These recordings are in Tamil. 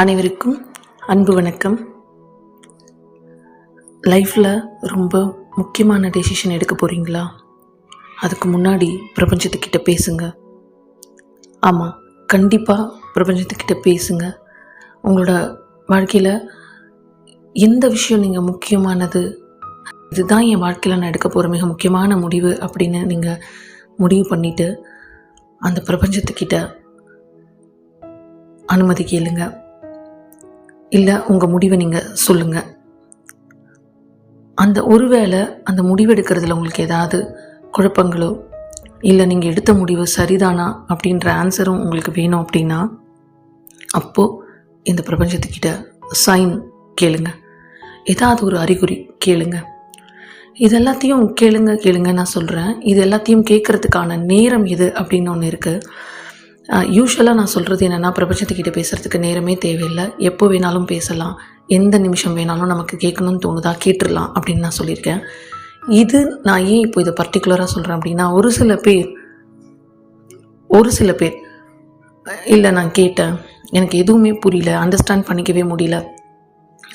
அனைவருக்கும் அன்பு வணக்கம். லைஃப்பில் ரொம்ப முக்கியமான டெசிஷன் எடுக்க போகிறீங்களா அதுக்கு முன்னாடி பிரபஞ்சத்துக்கிட்ட பேசுங்க. ஆமாம் கண்டிப்பாக பிரபஞ்சத்துக்கிட்ட பேசுங்க. உங்களோட வாழ்க்கையில் எந்த விஷயம் நீங்கள் முக்கியமானது? இதுதான் என் வாழ்க்கையில் நான் எடுக்க போகிற மிக முக்கியமான முடிவு அப்படின்னு நீங்கள் முடிவு பண்ணிவிட்டு அந்த பிரபஞ்சத்துக்கிட்ட அனுமதி கேளுங்கள் இல்லை உங்கள் முடிவை நீங்கள் சொல்லுங்கள் அந்த ஒருவேளை அந்த முடிவெடுக்கிறதுல உங்களுக்கு ஏதாவது குழப்பங்களோ இல்லை நீங்கள் எடுத்த முடிவு சரிதானா அப்படின்ற ஆன்சரும் உங்களுக்கு வேணும் அப்படின்னா அப்போது இந்த பிரபஞ்சத்துக்கிட்ட சைன் கேளுங்க. ஏதாவது ஒரு அறிகுறி கேளுங்க. இது எல்லாத்தையும் கேளுங்க கேளுங்க நான் சொல்கிறேன் இது எல்லாத்தையும் கேட்குறதுக்கான நேரம் எது அப்படின்னு ஒன்று இருக்குது யூஸ்வலாக நான் சொல்கிறது என்னென்னா பிரபஞ்சத்துக்கிட்ட பேசுகிறதுக்கு நேரமே தேவையில்லை. எப்போ வேணாலும் பேசலாம். எந்த நிமிஷம் வேணாலும் நமக்கு கேட்கணும்னு தோணுதா கேட்டுடலாம் அப்படின்னு நான் சொல்லியிருக்கேன். இது நான் ஏன் இப்போ இதை பர்டிகுலராக சொல்கிறேன் அப்படின்னா ஒரு சில பேர் ஒரு சில பேர் இல்லை நான் கேட்டேன். எனக்கு எதுவுமே புரியல அண்டர்ஸ்டாண்ட் பண்ணிக்கவே முடியல.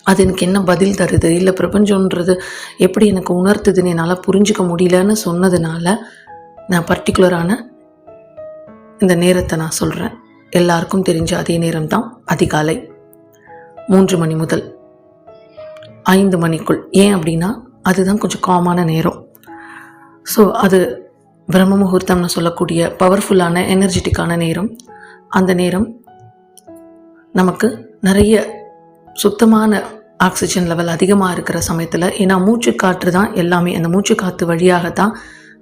அது எனக்கு என்ன பதில் தருது? இல்லை பிரபஞ்சன்றது எப்படி எனக்கு உணர்த்துதுன்னு என்னால் புரிஞ்சுக்க முடியலன்னு சொன்னதுனால நான் பர்டிகுலரான இந்த நேரத்தை நான் சொல்கிறேன் எல்லாருக்கும் தெரிஞ்ச அதே நேரம் தான் அதிகாலை மூன்று மணி முதல் ஐந்து மணிக்குள். ஏன் அப்படின்னா அதுதான் கொஞ்சம் காமான நேரம். ஸோ அது பிரம்ம முகூர்த்தம்னு சொல்லக்கூடிய பவர்ஃபுல்லான எனர்ஜெட்டிக்கான நேரம். அந்த நேரம் நமக்கு நிறைய சுத்தமான ஆக்சிஜன் லெவல் அதிகமாக இருக்கிற சமயத்தில் ஏன்னா மூச்சு காற்று தான் எல்லாமே அந்த மூச்சு காற்று வழியாக தான்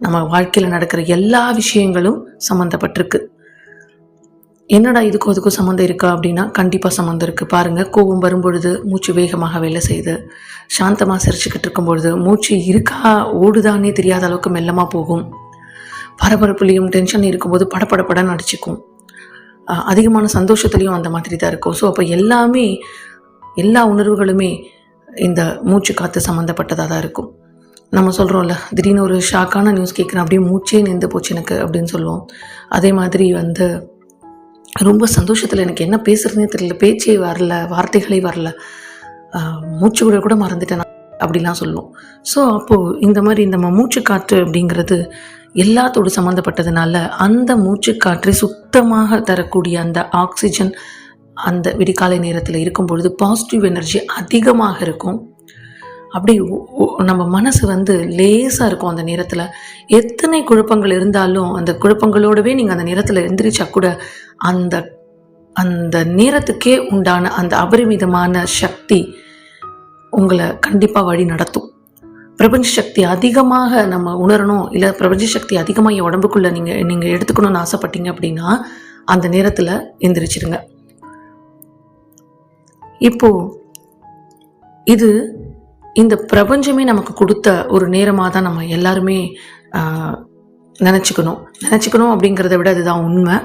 நம்ம வாழ்க்கையில் நடக்கிற எல்லா விஷயங்களும் சம்மந்தப்பட்டிருக்கு. என்னடா இதுக்கும் அதுக்கும் சம்மந்தம் இருக்கா அப்படின்னா கண்டிப்பாக சம்மந்தம் இருக்குது பாருங்கள் கோபம் வரும்பொழுது மூச்சு வேகமாக வேலை செய்யுது சாந்தமாக சிரிச்சுக்கிட்டு இருக்கும்பொழுது மூச்சு இருக்கா ஓடுதானே தெரியாத அளவுக்கு மெல்லமாக போகும். பரபரப்புலையும் டென்ஷன் இருக்கும்போது படபடப்படன்னு அடிச்சுக்கும் அதிகமான சந்தோஷத்துலேயும் அந்த மாதிரி தான் இருக்கும். ஸோ அப்போ எல்லாமே எல்லா உணர்வுகளுமே இந்த மூச்சு காற்று சம்மந்தப்பட்டதாக தான் இருக்கும். நம்ம சொல்கிறோம்ல திடீர்னு ஒரு ஷாக்கான நியூஸ் கேட்குறேன் அப்படியே மூச்சே நின்று போச்சு எனக்கு அப்படின்னு சொல்லுவோம். அதே மாதிரி வந்து ரொம்ப சந்தோஷத்தில் எனக்கு என்ன பேசுகிறதுனே தெரியல பேச்சே வரல வார்த்தைகளே வரல. மூச்சு கூட கூட மறந்துட்டேன் அப்படிலாம் சொல்லுவோம். ஸோ அப்போது இந்த மாதிரி இந்த மூச்சு காற்று அப்படிங்கிறது எல்லாத்தோடு சம்மந்தப்பட்டதுனால அந்த மூச்சு காற்றை சுத்தமாக தரக்கூடிய அந்த ஆக்சிஜன் அந்த விடிகாலை நேரத்தில் இருக்கும் பொழுது பாசிட்டிவ் எனர்ஜி அதிகமாக இருக்கும். அப்படி நம்ம மனசு வந்து லேசாக இருக்கும் அந்த நேரத்தில். எத்தனை குழப்பங்கள் இருந்தாலும் அந்த குழப்பங்களோடவே நீங்கள் அந்த நேரத்தில் எந்திரிச்சா கூட அந்த அந்த நேரத்துக்கே உண்டான அந்த அபரிமிதமான சக்தி உங்களை கண்டிப்பாக வழி நடத்தும். பிரபஞ்ச சக்தி அதிகமாக நம்ம உணரணும் இல்லை பிரபஞ்ச சக்தி அதிகமாக என் உடம்புக்குள்ளே நீங்கள் நீங்கள் எடுத்துக்கணும்னு ஆசைப்பட்டீங்க அப்படின்னா அந்த நேரத்தில் எந்திரிச்சிருங்க. இப்போது இது இந்த பிரபஞ்சமே நமக்கு கொடுத்த ஒரு நேரமாக தான் நம்ம எல்லாருமே நினச்சிக்கணும். நினச்சிக்கணும் அப்படிங்கிறத விட அதுதான் உண்மை.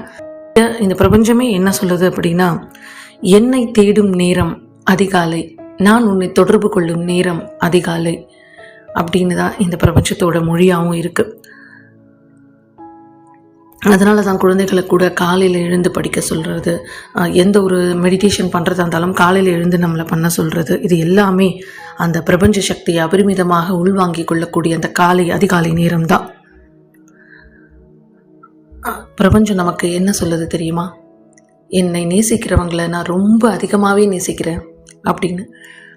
இந்த பிரபஞ்சமே என்ன சொல்லுது அப்படின்னா என்னை தேடும் நேரம் அதிகாலை நான் உன்னை தொடர்பு கொள்ளும் நேரம் அதிகாலை அப்படின்னு தான் இந்த பிரபஞ்சத்தோட மொழியாகவும் இருக்குது அதனால தான் குழந்தைகளை கூட காலையில் எழுந்து படிக்க சொல்கிறது எந்த ஒரு மெடிடேஷன் பண்ணுறதா இருந்தாலும் காலையில் எழுந்து நம்மளை பண்ண சொல்கிறது இது எல்லாமே அந்த பிரபஞ்ச சக்தியை அபரிமிதமாக உள்வாங்கிக் கொள்ளக்கூடிய அந்த காலை அதிகாலை நேரம்தான். பிரபஞ்சம் நமக்கு என்ன சொல்லுது தெரியுமா? என்னை நேசிக்கிறவங்களை நான் ரொம்ப அதிகமாகவே நேசிக்கிறேன் அப்படின்னு.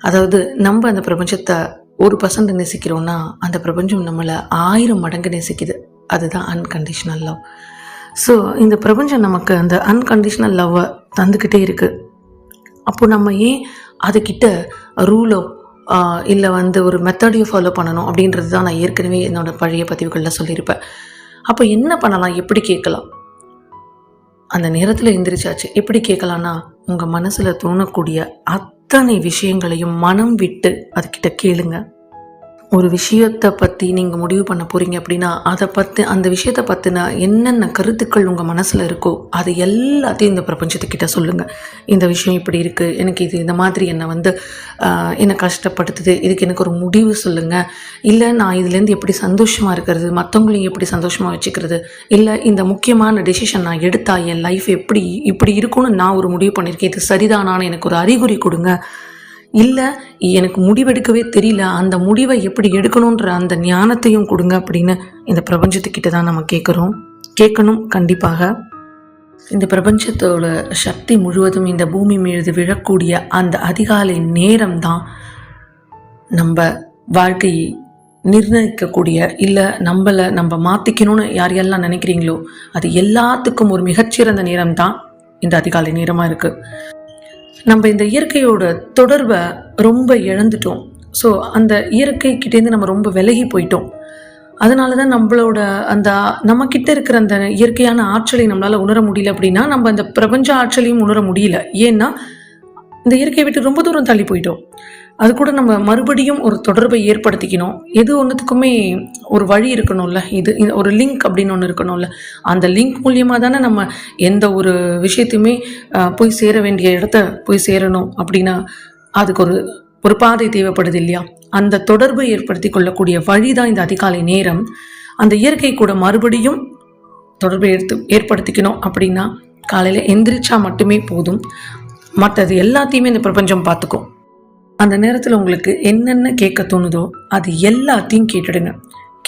அதாவது நம்ம அந்த பிரபஞ்சத்தை ஒரு பர்சன்ட் நேசிக்கிறோம்னா அந்த பிரபஞ்சம் நம்மளை ஆயிரம் மடங்கு நேசிக்குது. அதுதான் அன்கண்டிஷ்னல் லவ் ஸோ இந்த பிரபஞ்சம் நமக்கு அந்த அன்கண்டிஷ்னல் லவ்வை தந்துக்கிட்டே இருக்குது அப்போது நம்ம ஏன் அதுக்கிட்ட ரூலோ இல்லை வந்து ஒரு மெத்தடையோ ஃபாலோ பண்ணணும் அப்படின்றது தான் நான் ஏற்கனவே என்னோடய பழைய பதிவுகளில் சொல்லியிருப்பேன். அப்போ என்ன பண்ணலாம்? எப்படி கேட்கலாம்? அந்த நேரத்தில் எந்திரிச்சாச்சு. எப்படி கேட்கலான்னா உங்கள் மனசில் தோணக்கூடிய அத்தனை விஷயங்களையும் மனம் விட்டு அதுக்கிட்ட கேளுங்கள் ஒரு விஷயத்தை பற்றி நீங்கள் முடிவு பண்ண போகிறீங்க அப்படின்னா அதை பற்றி அந்த விஷயத்தை பற்றின என்னென்ன கருத்துக்கள் உங்கள் மனசில் இருக்கோ அது எல்லாத்தையும் இந்த பிரபஞ்சத்துக்கிட்ட சொல்லுங்கள் இந்த விஷயம் இப்படி இருக்குது எனக்கு இது இந்த மாதிரி என்னை வந்து என்னை கஷ்டப்படுத்துது இதுக்கு எனக்கு ஒரு முடிவு சொல்லுங்கள் இல்லை நான் இதுலேருந்து எப்படி சந்தோஷமாக இருக்கிறது மற்றவங்களையும் எப்படி சந்தோஷமாக வச்சுக்கிறது இல்லை இந்த முக்கியமான டெசிஷன் நான் எடுத்தா என் லைஃப் எப்படி இப்படி இருக்கும்னு நான் ஒரு முடிவு பண்ணியிருக்கேன் இது சரிதானான்னு எனக்கு ஒரு அறிகுறி கொடுங்க. இல்லை எனக்கு முடிவெடுக்கவே தெரியல. அந்த முடிவை எப்படி எடுக்கணுன்ற அந்த ஞானத்தையும் கொடுங்க அப்படின்னு இந்த பிரபஞ்சத்துக்கிட்ட தான் நம்ம கேட்குறோம் கேட்கணும் கண்டிப்பாக. இந்த பிரபஞ்சத்தோட சக்தி முழுவதும் இந்த பூமி மீது விழக்கூடிய அந்த அதிகாலை நேரம் தான் நம்ம வாழ்க்கையை நிர்ணயிக்கக்கூடிய இல்லை நம்மளை நம்ம மாற்றிக்கணும்னு யார் யாரெல்லாம் நினைக்கிறீங்களோ அது எல்லாத்துக்கும் ஒரு மிகச்சிறந்த நேரம் தான் இந்த அதிகாலை நேரமாக இருக்குது நம்ம இந்த இயற்கையோட தொடர்பை ரொம்ப இழந்துட்டோம். ஸோ அந்த இயற்கைக்கிட்டேருந்து நம்ம ரொம்ப விலகி போயிட்டோம். அதனால தான் நம்மளோட அந்த நம்மக்கிட்ட இருக்கிற அந்த இயற்கையான ஆற்றலை நம்மளால் உணர முடியல அப்படின்னா நம்ம அந்த பிரபஞ்ச ஆற்றலையும் உணர முடியல. ஏன்னா இந்த இயற்கையை விட்டு ரொம்ப தூரம் தள்ளி போயிட்டோம். அது கூட நம்ம மறுபடியும் ஒரு தொடர்பை ஏற்படுத்திக்கணும். எது ஒன்றுத்துக்குமே ஒரு வழி இருக்கணும்ல இது ஒரு லிங்க் அப்படின்னு ஒன்று இருக்கணும்ல. அந்த லிங்க் மூலியமாக தானே நம்ம எந்த ஒரு விஷயத்தையுமே போய் சேர வேண்டிய இடத்த போய் சேரணும் அப்படின்னா அதுக்கு ஒரு ஒரு பாதை தேவைப்படுது இல்லையா? அந்த தொடர்பை ஏற்படுத்தி கொள்ளக்கூடிய வழி தான் இந்த அதிகாலை நேரம். அந்த இயற்கை கூட மறுபடியும் தொடர்பை எடுத்து ஏற்படுத்திக்கணும் அப்படின்னா காலையில் எந்திரிச்சா மட்டுமே போதும். மற்றது எல்லாத்தையுமே இந்த பிரபஞ்சம் பார்த்துக்கும். அந்த நேரத்தில் உங்களுக்கு என்னென்ன கேட்க தோணுதோ அது எல்லாத்தையும் கேட்டுடுங்க.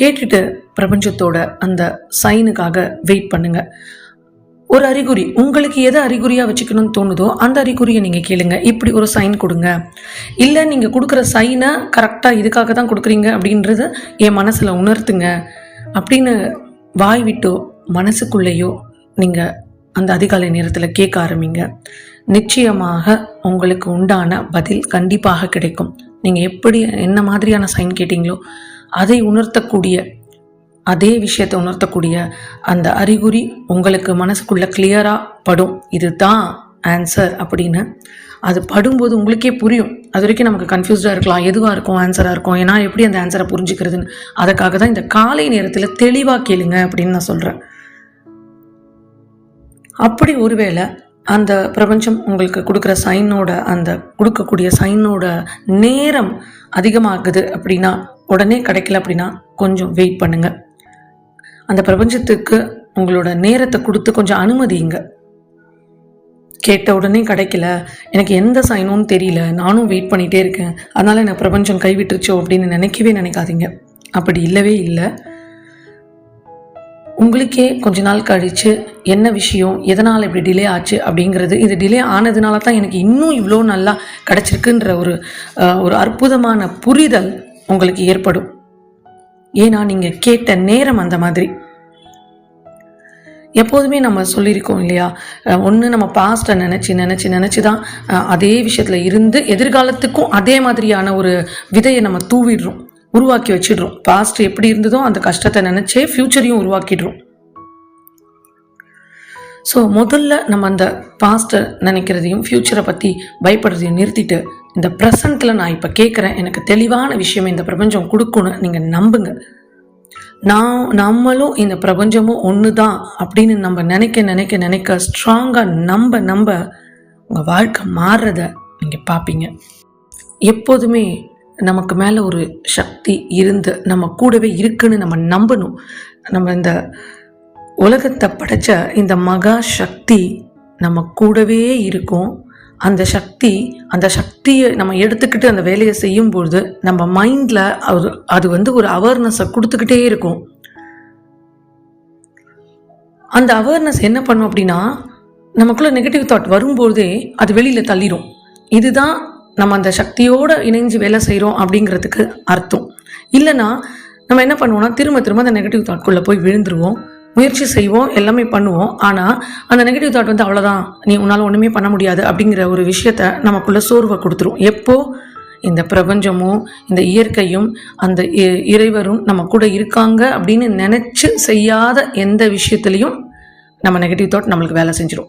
கேட்டுட்டு பிரபஞ்சத்தோட அந்த சைனுக்காக வெயிட் பண்ணுங்க. ஒரு அறிகுறி உங்களுக்கு எதை அறிகுறியாக வச்சுக்கணும்னு தோணுதோ அந்த அறிகுறியை நீங்கள் கேளுங்க. இப்படி ஒரு சைன் கொடுங்க. இல்லை நீங்கள் கொடுக்குற சைனை கரெக்டாக இதுக்காக தான் கொடுக்குறீங்க அப்படின்றத என் மனசில் உணர்த்துங்க. அப்படின்னு வாய் விட்டோ மனசுக்குள்ளேயோ நீங்கள் அந்த அதிகாலை நேரத்தில் கேட்க ஆரம்பிங்க. நிச்சயமாக உங்களுக்கு உண்டான பதில் கண்டிப்பாக கிடைக்கும். நீங்கள் எப்படி என்ன மாதிரியான சைன் கேட்டீங்களோ அதை உணர்த்தக்கூடிய அதே விஷயத்தை உணர்த்தக்கூடிய அந்த அறிகுறி உங்களுக்கு மனசுக்குள்ளே கிளியராக படும். இதுதான் ஆன்சர் அப்படின்னு. அது படும்போது உங்களுக்கே புரியும். அது வரைக்கும் நமக்கு கன்ஃபியூஸ்டாக இருக்கலாம். எதுவாக இருக்கும் ஆன்சராக இருக்கும். ஏன்னா எப்படி அந்த ஆன்சரை புரிஞ்சுக்கிறதுன்னு. அதுக்காக தான் இந்த காலை நேரத்தில் தெளிவாக கேளுங்க அப்படின்னு நான் சொல்கிறேன் அப்படி ஒருவேளை அந்த பிரபஞ்சம் உங்களுக்கு கொடுக்குற சைனோட அந்த கொடுக்கக்கூடிய சைனோட நேரம் அதிகமாகுது அப்படின்னா உடனே கிடைக்கல அப்படின்னா கொஞ்சம் வெயிட் பண்ணுங்க. அந்த பிரபஞ்சத்துக்கு உங்களோட நேரத்தை கொடுத்து கொஞ்சம் அனுமதிங்க கேட்ட உடனே கிடைக்கல. எனக்கு எந்த சைனும் தெரியல. நானும் வெயிட் பண்ணிகிட்டே இருக்கேன். அதனால் எனக்கு பிரபஞ்சம் கைவிட்டுருச்சோ அப்படின்னு நினைக்கவே நினைக்காதீங்க. அப்படி இல்லவே இல்லை. உங்களுக்கே கொஞ்ச நாள் கழித்து என்ன விஷயம் எதனால் இப்படி டிலே ஆச்சு அப்படிங்கிறது இது டிலே ஆனதுனால தான் எனக்கு இன்னும் இவ்வளோ நல்லா கிடச்சிருக்குன்ற ஒரு ஒரு அற்புதமான புரிதல் உங்களுக்கு ஏற்படும். ஏன்னா நீங்கள் கேட்ட நேரம் அந்த மாதிரி. எப்போதுமே நம்ம சொல்லியிருக்கோம் இல்லையா? ஒன்று நம்ம பாஸ்ட்டை நினச்சி நினச்சி நினச்சி தான் அதே விஷயத்தில் இருந்து எதிர்காலத்துக்கும் அதே மாதிரியான ஒரு விதையை நம்ம தூவிடுறோம். உருவாக்கி வச்சிடுறோம். பாஸ்ட் எப்படி இருந்ததோ அந்த கஷ்டத்தை நினச்சே ஃப்யூச்சரையும் உருவாக்கிடுறோம். ஸோ முதல்ல நம்ம அந்த பாஸ்ட்டை நினைக்கிறதையும் ஃப்யூச்சரை பற்றி பயப்படுறதையும் நிறுத்திட்டு இந்த ப்ரெசண்ட்டில் நான் இப்போ கேட்குறேன் எனக்கு தெளிவான விஷயம் இந்த பிரபஞ்சம் கொடுக்கணும் நீங்கள் நம்புங்க. நான் நம்மளும் இந்த பிரபஞ்சமும் ஒன்று தான் அப்படின்னு நம்ம நினைக்க நினைக்க நினைக்க ஸ்ட்ராங்காக நம்ப நம்ப உங்கள் வாழ்க்கை மாறுறத நீங்கள் பார்ப்பீங்க எப்போதுமே நமக்கு மேலே ஒரு சக்தி இருந்து நம்ம கூடவே இருக்குன்னு நம்ம நம்பணும். நம்ம இந்த உலகத்தை படைச்ச இந்த மகா சக்தி நம்ம கூடவே இருக்கும். அந்த சக்தி அந்த சக்தியை நம்ம எடுத்துக்கிட்டு அந்த வேலையை செய்யும்பொழுது நம்ம மைண்டில் அது அது வந்து ஒரு அவேர்னஸை கொடுத்துக்கிட்டே இருக்கும். அந்த அவேர்னஸ் என்ன பண்ணும் அப்படின்னா நமக்குள்ளே நெகட்டிவ் தாட் வரும்போதே அது வெளியில் தள்ளிடும் இதுதான் நம்ம அந்த சக்தியோடு இணைஞ்சு வேலை செய்கிறோம் அப்படிங்கிறதுக்கு அர்த்தம். இல்லைன்னா நம்ம என்ன பண்ணுவோம்னா திரும்ப திரும்ப அந்த நெகட்டிவ் தாட்குள்ளே போய் விழுந்துருவோம். முயற்சி செய்வோம் எல்லாமே பண்ணுவோம். ஆனால் அந்த நெகட்டிவ் தாட் வந்து அவ்வளோதான் நீ உன்னால் ஒன்றுமே பண்ண முடியாது அப்படிங்கிற ஒரு விஷயத்த நமக்குள்ளே சோர்வை கொடுத்துரும். எப்போ? இந்த பிரபஞ்சமும் இந்த இயற்கையும் அந்த இ- இறைவரும் நம்ம கூட இருக்காங்க அப்படின்னு நினச்சி செய்யாத எந்த விஷயத்துலையும் நம்ம நெகட்டிவ் தாட் நம்மளுக்கு வேலை செஞ்சிடும்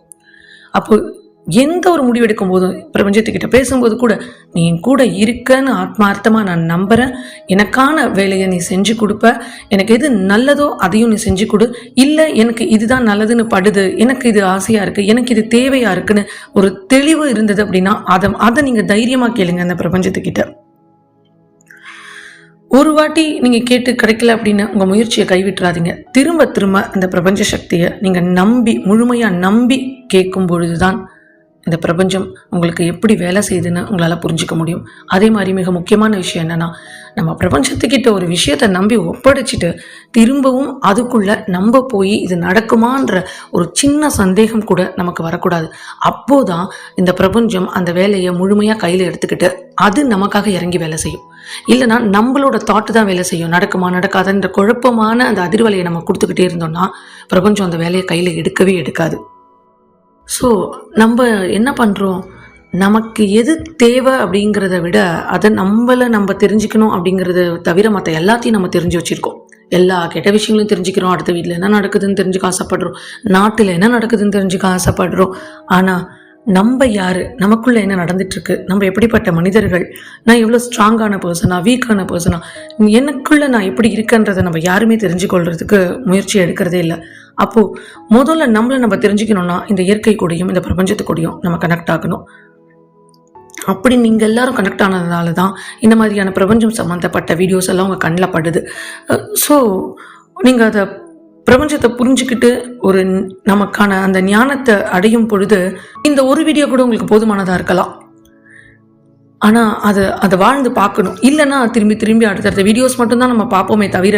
அப்போது எந்த ஒரு முடிவு எடுக்கும் போதும் பிரபஞ்சத்துக்கிட்ட பேசும்போது கூட நீ என் கூட இருக்கன்னு ஆத்மார்த்தமாக நான் நம்புகிறேன் எனக்கான வேலையை நீ செஞ்சு கொடுப்ப. எனக்கு எது நல்லதோ அதையும் நீ செஞ்சு கொடு. இல்லை எனக்கு இதுதான் நல்லதுன்னு படுது. எனக்கு இது ஆசையாக இருக்குது எனக்கு இது தேவையாக இருக்குன்னு ஒரு தெளிவு இருந்தது அப்படின்னா அதை அதை நீங்கள் தைரியமாக கேளுங்க அந்த பிரபஞ்சத்துக்கிட்ட. ஒரு வாட்டி நீங்கள் கேட்டு கிடைக்கல அப்படின்னு உங்கள் முயற்சியை கைவிட்டுறாதீங்க. திரும்ப திரும்ப அந்த பிரபஞ்ச சக்தியை நீங்கள் நம்பி முழுமையாக நம்பி கேட்கும் பொழுது தான் இந்த பிரபஞ்சம் உங்களுக்கு எப்படி வேலை செய்யுதுன்னு உங்களால் புரிஞ்சிக்க முடியும். அதே மாதிரி மிக முக்கியமான விஷயம் என்னென்னா நம்ம பிரபஞ்சத்துக்கிட்ட ஒரு விஷயத்தை நம்பி ஒப்படைச்சிட்டு திரும்பவும் அதுக்குள்ளே நம்ப போய் இது நடக்குமான்ற ஒரு சின்ன சந்தேகம் கூட நமக்கு வரக்கூடாது. அப்போதான் இந்த பிரபஞ்சம் அந்த வேலையை முழுமையாக கையில் எடுத்துக்கிட்டு அது நமக்காக இறங்கி வேலை செய்யும். இல்லைனா நம்மளோட தாட்டு தான் வேலை செய்யும். நடக்குமா நடக்காதுன்ற குழப்பமான அந்த அதிர்வலையை நம்ம கொடுத்துக்கிட்டே இருந்தோம்னா பிரபஞ்சம் அந்த வேலையை கையில் எடுக்கவே எடுக்காது. ஸோ நம்ம என்ன பண்ணுறோம் நமக்கு எது தேவை அப்படிங்கிறத விட அதை நம்மளை நம்ம தெரிஞ்சுக்கணும் அப்படிங்கிறத தவிர மற்ற எல்லாத்தையும் நம்ம தெரிஞ்சு வச்சுருக்கோம். எல்லா கெட்ட விஷயங்களும் தெரிஞ்சுக்கிறோம். அடுத்த வீட்டில் என்ன நடக்குதுன்னு தெரிஞ்சுக்க ஆசைப்படுறோம். நாட்டில் என்ன நடக்குதுன்னு தெரிஞ்சுக்க ஆசைப்படுறோம். ஆனால் நம்ம யார்? நமக்குள்ளே என்ன நடந்துட்டுருக்கு? நம்ம எப்படிப்பட்ட மனிதர்கள்? நான் எவ்வளோ ஸ்ட்ராங்கான பர்சனா வீக்கான பர்சனா எனக்குள்ளே நான் எப்படி இருக்கேன்றதை நம்ம யாருமே தெரிஞ்சுக்கொள்கிறதுக்கு முயற்சி எடுக்கிறதே இல்லை. அப்போது முதல்ல நம்மளை நம்ம தெரிஞ்சுக்கணும்னா இந்த இயற்கை கூடயும் இந்த பிரபஞ்சத்து கூடயும் நம்ம கனெக்ட் ஆகணும். அப்படி நீங்கள் எல்லாரும் கனெக்ட் ஆனதுனால தான் இந்த மாதிரியான பிரபஞ்சம் சம்மந்தப்பட்ட வீடியோஸ் எல்லாம் உங்கள் கண்ணில் படுது. ஸோ நீங்கள் அதை பிரபஞ்சத்தை புரிஞ்சுக்கிட்டு ஒரு நமக்கான அந்த ஞானத்தை அடையும் பொழுது இந்த ஒரு வீடியோ கூட உங்களுக்கு போதுமானதாக இருக்கலாம். ஆனால் அதை அதை வாழ்ந்து பார்க்கணும். இல்லைன்னா திரும்பி திரும்பி அடுத்தடுத்த வீடியோஸ் மட்டும்தான் நம்ம பார்ப்போமே தவிர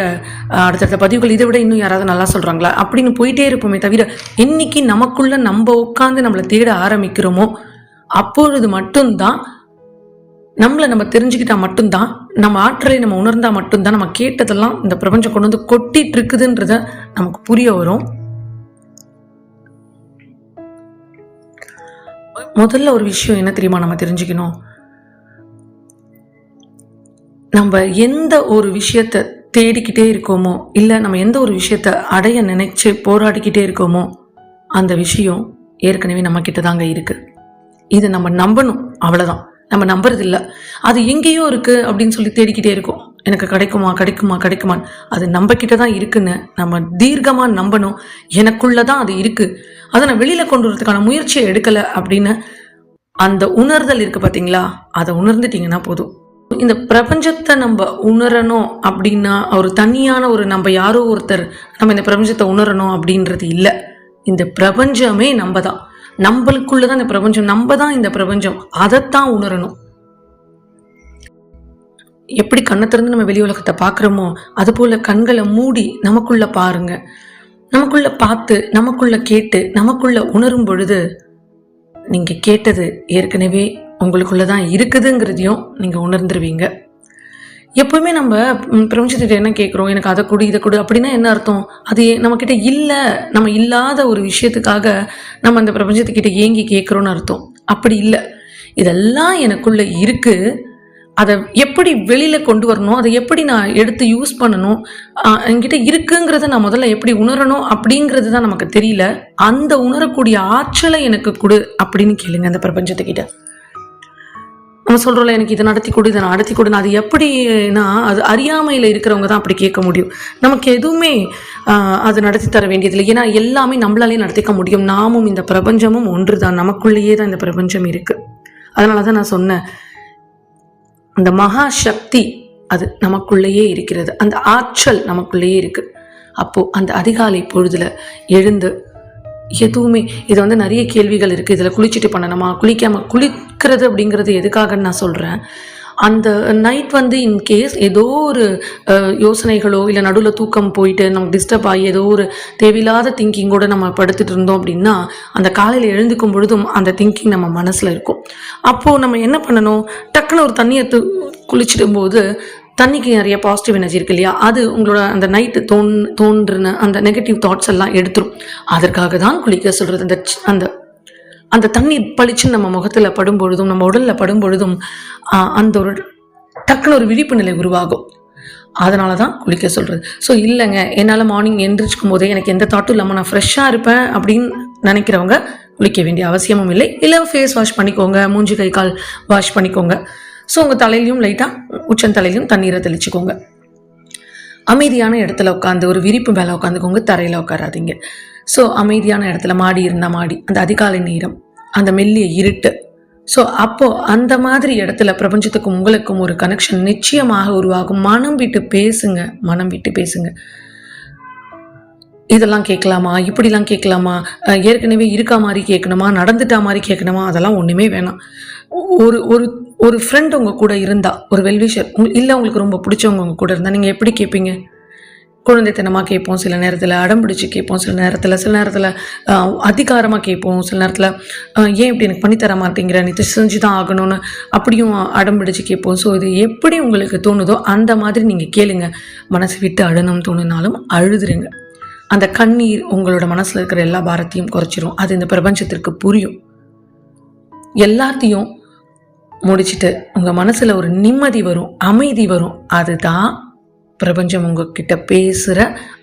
அடுத்தடுத்த பதிவுகள் இதை விட இன்னும் யாராவது நல்லா சொல்கிறாங்களா அப்படின்னு போயிட்டே இருப்போமே தவிர என்னைக்கு நமக்குள்ள நம்ம உட்காந்து நம்மளை தேட ஆரம்பிக்கிறோமோ அப்பொழுது மட்டும்தான் நம்மளை நம்ம தெரிஞ்சுக்கிட்டா மட்டும்தான் நம்ம ஆற்றலை நம்ம உணர்ந்தா மட்டும்தான் நம்ம கேட்டதெல்லாம் இந்த பிரபஞ்சம் கொண்டு வந்து கொட்டிட்டு இருக்குதுன்றத நமக்கு புரிய வரும். முதல்ல ஒரு விஷயம் என்ன தெரியுமா நம்ம தெரிஞ்சுக்கணும்? நம்ம எந்த ஒரு விஷயத்த தேடிக்கிட்டே இருக்கோமோ இல்லை நம்ம எந்த ஒரு விஷயத்த அடைய நினைச்சு போராடிக்கிட்டே இருக்கோமோ அந்த விஷயம் ஏற்கனவே நம்ம கிட்ட தாங்க இருக்கு. இதை நம்ம நம்பணும் அவ்வளோதான் நம்ம நம்புறதில்ல. அது எங்கேயோ இருக்கு அப்படின்னு சொல்லி தேடிக்கிட்டே இருக்கோம். எனக்கு கிடைக்குமா கிடைக்குமா கிடைக்குமான்னு. அது நம்ம கிட்ட தான் இருக்குன்னு நம்ம தீர்க்கமாக நம்பணும். எனக்குள்ள தான் அது இருக்கு. அதை நான் வெளியில கொண்டு வரதுக்கான முயற்சியை எடுக்கலை அப்படின்னு அந்த உணர்தல் இருக்கு பார்த்தீங்களா அதை உணர்ந்துட்டீங்கன்னா போதும். இந்த பிரபஞ்சத்தை நம்ம உணரணும் அப்படின்னா ஒரு தனியான ஒரு நம்ம யாரோ ஒருத்தர் நம்ம இந்த பிரபஞ்சத்தை உணரணும் அப்படின்றது இல்லை. இந்த பிரபஞ்சமே நம்ம தான். நம்மளுக்குள்ள தான் இந்த பிரபஞ்சம் நம்ம தான் இந்த பிரபஞ்சம். அதைத்தான் உணரணும். எப்படி கண்ணை திறந்து நம்ம வெளி உலகத்தை பார்க்குறோமோ அது போல கண்களை மூடி நமக்குள்ள பாருங்க. நமக்குள்ள பார்த்து நமக்குள்ள கேட்டு நமக்குள்ள உணரும் பொழுது நீங்கள் கேட்டது ஏற்கனவே உங்களுக்குள்ள தான் இருக்குதுங்கிறதையும் நீங்கள் உணர்ந்துருவீங்க. எப்பவுமே நம்ம பிரபஞ்சத்திட்ட என்ன கேட்குறோம் எனக்கு அதை கொடு இதை கொடு அப்படின்னா என்ன அர்த்தம்? அது நம்மக்கிட்ட இல்லை. நம்ம இல்லாத ஒரு விஷயத்துக்காக நம்ம அந்த பிரபஞ்சத்துக்கிட்ட ஏங்கி கேட்குறோன்னு அர்த்தம். அப்படி இல்லை. இதெல்லாம் எனக்குள்ளே இருக்குது அதை எப்படி வெளியில் கொண்டு வரணும்? அதை எப்படி நான் எடுத்து யூஸ் பண்ணணும்? என்கிட்ட இருக்குங்கிறத நான் முதல்ல எப்படி உணரணும் அப்படிங்கிறது தான் நமக்கு தெரியல. அந்த உணரக்கூடிய ஆற்றலை எனக்கு கொடு அப்படின்னு கேளுங்க அந்த பிரபஞ்சத்துக்கிட்ட. நம்ம சொல்கிறோம்ல எனக்கு இதை நடத்தி கொடு இதை நடத்தி கொடுன்னு அது எப்படின்னா அது அறியாமையில் இருக்கிறவங்க தான் அப்படி கேட்க முடியும். நமக்கு எதுவுமே அது நடத்தி தர வேண்டியதில்லை. ஏன்னா எல்லாமே நம்மளாலே நடத்திக்க முடியும். நாமும் இந்த பிரபஞ்சமும் ஒன்று தான் நமக்குள்ளேயே தான் இந்த பிரபஞ்சம் இருக்குது அதனால தான் நான் சொன்னேன். அந்த மகா சக்தி அது நமக்குள்ளேயே இருக்கிறது. அந்த ஆற்றல் நமக்குள்ளேயே இருக்குது அப்போது அந்த அதிகாலை பொழுதில் எழுந்து எதுவுமே இது வந்து நிறைய கேள்விகள் இருக்குது இதில் குளிச்சுட்டு பண்ணணுமா? குளிக்காமல் குளிக்கிறது அப்படிங்கிறது எதுக்காகன்னு நான் சொல்கிறேன் அந்த நைட் வந்து இன்கேஸ் ஏதோ ஒரு யோசனைகளோ இல்லை நடுவில் தூக்கம் போயிட்டு நமக்கு டிஸ்டர்ப் ஆகி ஏதோ ஒரு தேவையில்லாத திங்கிங்கோடு நம்ம படுத்துட்டு இருந்தோம் அப்படின்னா அந்த காலையில் எழுந்துக்கும் பொழுதும் அந்த திங்கிங் நம்ம மனசில் இருக்கும். அப்போது நம்ம என்ன பண்ணணும்? டக்குன்னு ஒரு தண்ணியை குளிச்சிடும் போது தண்ணிக்கு நிறைய பாசிட்டிவ் எனர்ஜி இருக்கு இல்லையா? அது உங்களோட அந்த நைட்டு தோன் தோன்றின அந்த நெகட்டிவ் தாட்ஸ் எல்லாம் எடுத்துரும். அதற்காக தான் குளிக்க சொல்கிறது அந்த அந்த அந்த தண்ணி பளிச்சுன்னு நம்ம முகத்தில் படும் பொழுதும் நம்ம உடலில் படும்பொழுதும் அந்த ஒரு டக்குன்னு ஒரு விழிப்பு நிலை உருவாகும். அதனால தான் குளிக்க சொல்கிறது ஸோ இல்லைங்க. என்னால் மார்னிங் எந்திரிச்சிக்கும் போதே எனக்கு எந்த தாட்டும் இல்லாமல் நான் ஃப்ரெஷ்ஷாக இருப்பேன் அப்படின்னு நினைக்கிறவங்க குளிக்க வேண்டிய அவசியமும் இல்லை. இல்லை ஃபேஸ் வாஷ் பண்ணிக்கோங்க. மூஞ்சி கை கால் வாஷ் பண்ணிக்கோங்க. ஸோ உங்கள் தலையிலையும் லைட்டாக உச்சந்தலையிலையும் தண்ணீரை தெளிச்சுக்கோங்க. அமைதியான இடத்துல உட்காந்து ஒரு விரிப்பு மேலே உட்காந்துக்கோங்க தரையில் உட்காராதீங்க. ஸோ அமைதியான இடத்துல மாடி இருந்தால் மாடி அந்த அதிகாலை நேரம் அந்த மெல்லிய இருட்டு. ஸோ அப்போது அந்த மாதிரி இடத்துல பிரபஞ்சத்துக்கும் உங்களுக்கும் ஒரு கனெக்ஷன் நிச்சயமாக உருவாகும். மனம் விட்டு பேசுங்க மனம் விட்டு பேசுங்க. இதெல்லாம் கேட்கலாமா? இப்படிலாம் கேட்கலாமா? ஏற்கனவே இருக்கா மாதிரி கேட்கணுமா? நடந்துட்டா மாதிரி கேட்கணுமா? அதெல்லாம் ஒன்றுமே வேணாம். ஒரு ஒரு ஒரு ஃப்ரெண்ட் உங்கள் கூட இருந்தால் ஒரு வெல்விஷர் இல்லை உங்களுக்கு ரொம்ப பிடிச்சவங்க உங்கள் கூட இருந்தால் நீங்கள் எப்படி கேட்பீங்க குழந்தைத்தனமாக கேட்போம் சில நேரத்தில் அடம் பிடிச்சி கேட்போம் சில நேரத்தில் சில நேரத்தில் அதிகாரமாக கேட்போம் சில நேரத்தில் ஏன் இப்படி எனக்கு பண்ணித்தர மாட்டேங்கிற நீ செஞ்சு தான் ஆகணும்னு அப்படியும் அடம் பிடிச்சி கேட்போம் ஸோ இது எப்படி உங்களுக்கு தோணுதோ அந்த மாதிரி நீங்கள் கேளுங்க. மனசு விட்டு அழணும் தோணுனாலும் அழுதுருங்க. அந்த கண்ணீர் உங்களோட மனசில் இருக்கிற எல்லா பாரத்தையும் குறைச்சிரும். அது இந்த பிரபஞ்சத்திற்கு புரியும். எல்லாத்தையும் முடிச்சிட்டு உங்கள் மனசில் ஒரு நிம்மதி வரும் அமைதி வரும். அதுதான் பிரபஞ்சம் உங்ககிட்ட பேசுகிற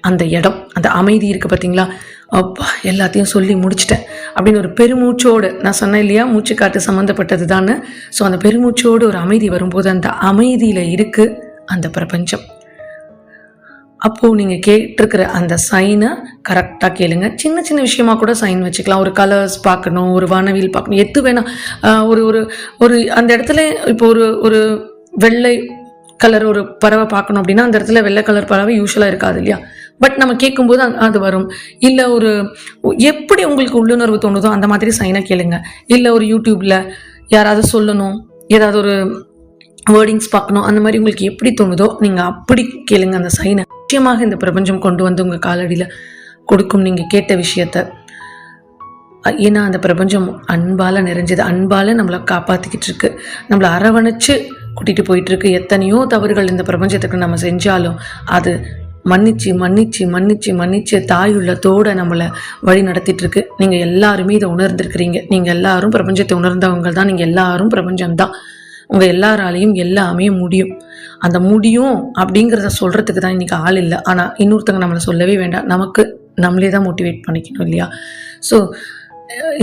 அந்த இடம். அந்த அமைதி இருக்குது பார்த்தீங்களா அப்பா எல்லாத்தையும் சொல்லி முடிச்சிட்டேன். அப்படின்னு ஒரு பெருமூச்சோடு நான் சொன்னேன் இல்லையா மூச்சுக்காட்டு சம்மந்தப்பட்டது தானே? ஸோ அந்த பெருமூச்சோடு ஒரு அமைதி வரும்போது அந்த அமைதியில் இருக்குது அந்த பிரபஞ்சம். அப்போது நீங்கள் கேட்டிருக்கிற அந்த சைனை கரெக்டாக கேளுங்க. சின்ன சின்ன விஷயமா கூட சைன் வச்சுக்கலாம். ஒரு கலர்ஸ் பார்க்கணும் ஒரு வானவில் பார்க்கணும். எது வேணாம் ஒரு ஒரு ஒரு அந்த இடத்துல இப்போ ஒரு ஒரு வெள்ளை கலர் ஒரு பறவை பார்க்கணும் அப்படின்னா அந்த இடத்துல வெள்ளை கலர் பறவை யூஸ்வலாக இருக்காது இல்லையா? பட் நம்ம கேட்கும்போது அது- அது வரும். இல்லை ஒரு எப்படி உங்களுக்கு உள்ளுணர்வு தோணுதோ அந்த மாதிரி சைனை கேளுங்க. இல்லை ஒரு யூடியூப்பில் யாராவது சொல்லணும் ஏதாவது ஒரு வேர்டிங்ஸ் பார்க்கணும் அந்த மாதிரி உங்களுக்கு எப்படி தோணுதோ நீங்கள் அப்படி கேளுங்க அந்த சைனை நிச்சயமாக இந்த பிரபஞ்சம் கொண்டு வந்து உங்கள் காலடியில் கொடுக்கும் நீங்கள் கேட்ட விஷயத்த. ஏன்னா அந்த பிரபஞ்சம் அன்பால் நிறைஞ்சது. அன்பால் நம்மளை காப்பாற்றிக்கிட்டு இருக்கு. நம்மளை அரவணைச்சு கூட்டிகிட்டு போயிட்டுருக்கு எத்தனையோ தவறுகள் இந்த பிரபஞ்சத்துக்கு நம்ம செஞ்சாலும் அது மன்னிச்சு மன்னிச்சு மன்னிச்சு மன்னிச்சு தாயுள்ளத்தோடு நம்மளை வழி நடத்திட்டுருக்கு நீங்கள் எல்லாருமே இதை உணர்ந்திருக்கிறீங்க. நீங்கள் எல்லாரும் பிரபஞ்சத்தை உணர்ந்தவங்க தான் நீங்கள் எல்லாரும் பிரபஞ்சம்தான். உங்கள் எல்லாராலையும் எல்லாமே முடியும். அந்த முடியும் அப்படிங்கிறத சொல்கிறதுக்கு தான் இன்றைக்கி ஆள் இல்லை. ஆனால் இன்னொருத்தவங்க நம்மளை சொல்லவே வேண்டாம். நமக்கு நம்மளே தான் மோட்டிவேட் பண்ணிக்கணும் இல்லையா? ஸோ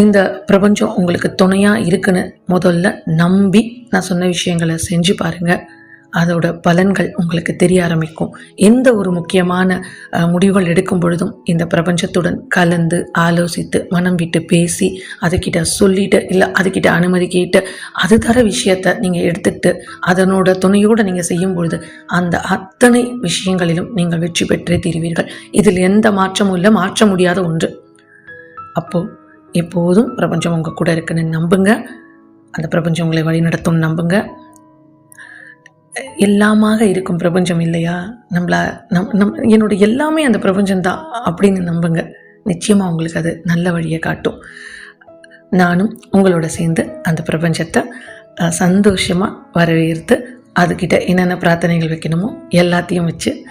இந்த பிரபஞ்சம் உங்களுக்கு துணையாக இருக்குன்னு முதல்ல நம்பி நான் சொன்ன விஷயங்களை செஞ்சு பாருங்கள் அதோட பலன்கள் உங்களுக்கு தெரிய ஆரம்பிக்கும். எந்த ஒரு முக்கியமான முடிவுகள் எடுக்கும் பொழுதும் இந்த பிரபஞ்சத்துடன் கலந்து ஆலோசித்து மனம் விட்டு பேசி அதுக்கிட்ட சொல்லிட்டு இல்லை அதுக்கிட்ட அனுமதி கேட்டு அது தர விஷயத்த நீங்கள் எடுத்துட்டு அதனோட துணையோடு நீங்கள் செய்யும் பொழுது அந்த அத்தனை விஷயங்களிலும் நீங்கள் வெற்றி பெற்றே தீர்வீர்கள். இதில் எந்த மாற்றமும் இல்லை மாற்ற முடியாத ஒன்று. அப்போது எப்போதும் பிரபஞ்சம் உங்கள் கூட இருக்குன்னு நம்புங்க. அந்த பிரபஞ்சம் உங்களை வழிநடத்தும் நம்புங்க. எல்லாமாக இருக்கும் பிரபஞ்சம் இல்லையா? நம்மள நம் நம் என்னோட எல்லாமே அந்த பிரபஞ்சம்தான் அப்படின்னு நம்புங்க. நிச்சயமாக உங்களுக்கு அது நல்ல வழியை காட்டும். நானும் உங்களோட சேர்ந்து அந்த பிரபஞ்சத்தை சந்தோஷமாக வரவேற்று அதுக்கிட்ட என்னென்ன பிரார்த்தனைகள் வைக்கணுமோ எல்லாத்தையும் வச்சு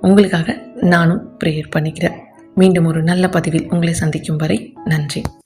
உங்களுக்காக நானும் ப்ரேயர் பண்ணிக்கிறேன் மீண்டும் ஒரு நல்ல பதிவில் உங்களை சந்திக்கும் வரை நன்றி.